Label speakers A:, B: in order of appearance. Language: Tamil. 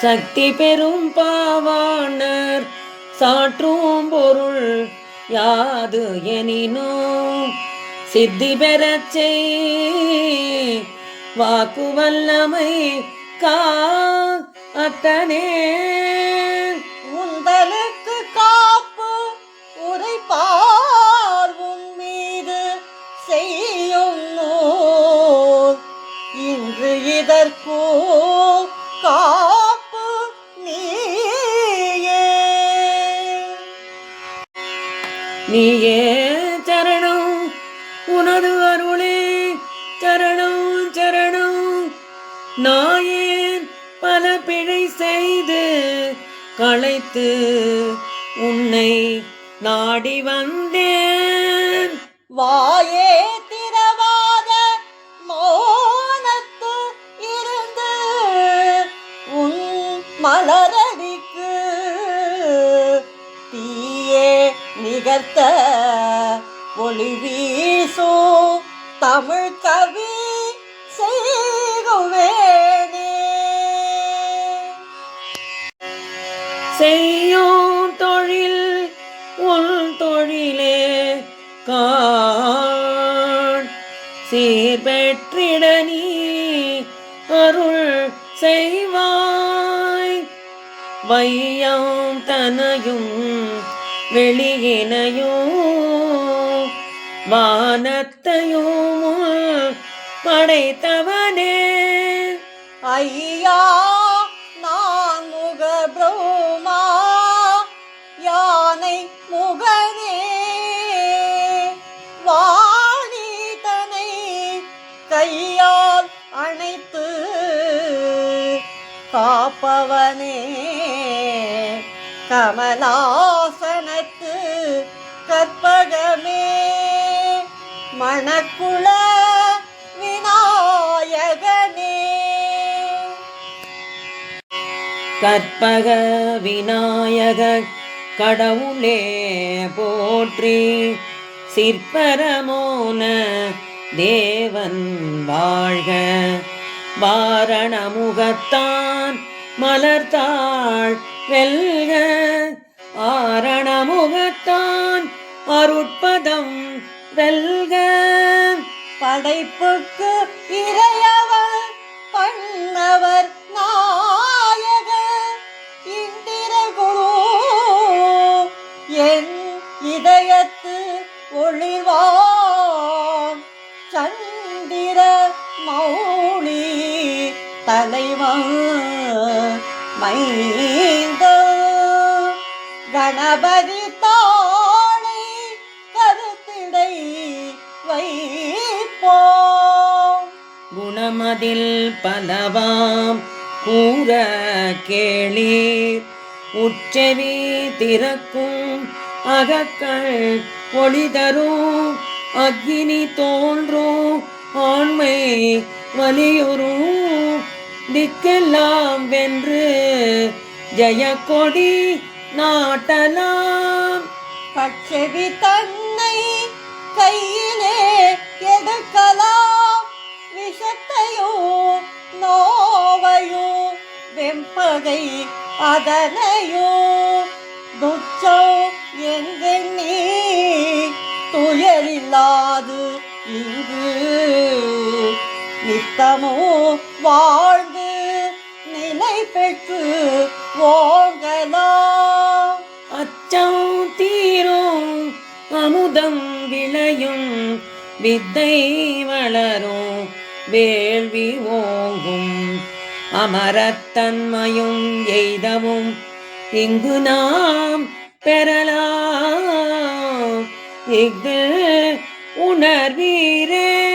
A: சக்தி பெரும் பாவாணர் சாற்றும் பொருள் யாது எனினும் சித்தி பெறச் செய். வாக்கு வல்லமை கா அத்தனே.
B: உங்களுக்கு காப்பு உரைப்பார் உன் மீது செய்யும் நூல். இன்று இதற்கோ நீயே
A: சரணம் உனது அருளே சரணம் சரணம். நாயேன் பல பிழை செய்து களைத்து உன்னை நாடி வந்தேன்.
B: வாயே திரவாத மோனத்து இருந்து உன் மலர் ஒளி வீசோ தமிழ் கவி செய்குவேனே
A: செய்யும் தொழில் உன் தொழிலே காண். சீர்பெற்றிட நீ அருள் செய்வாய். வையம் தனையும் வெளியினையும் வானத்தையும் படைத்தவனே.
B: ஐயா நான் முக பிரம்மா யானை முகனே. வாணிதனை கையால் அணைத்து காப்பவனே. கமலா மணக்குள விநாயகனே.
A: கற்பக விநாயக கடவுளே போற்றி. சிற்பரமோன தேவன் வாழ்க. வாரணமுகத்தான் மலர்த்தாள் வெல்க. ஆரணமுகத்தான் அருட்பதம் வெல்க.
B: படைப்புக்கு இறையவர் பண்ணவர் நாயக. இந்திரகுரு என் இதயத்து ஒளிவான் சந்திர மௌனி தலைவன் மைந்த கணபதி
A: குணமதில் பலவாம் கூற கேளீர். உச்செவி திறக்கும் அகக்கள் ஒளிதரும் அக்னி தோன்றும் ஆண்மை வலியுறும். திக்கெல்லாம் வென்று ஜெயக்கொடி நாட்டலாம்.
B: கட்செவி தன்னை கையில் செம்பகை அதனையோ துச்சோ எங்கெண்ணி துயரில்லாது இங்கு நித்தமோ வாழ்ந்து நிலை பெற்று ஓங்கலா.
A: அச்சம் தீரும் அமுதம் விளையும் வித்தை வளரும் வேள்வி ஓங்கும். அமரத்தன்மையும் எய்தவும் இங்கு நாம் பெறலாம். இஃது உணர்வீரே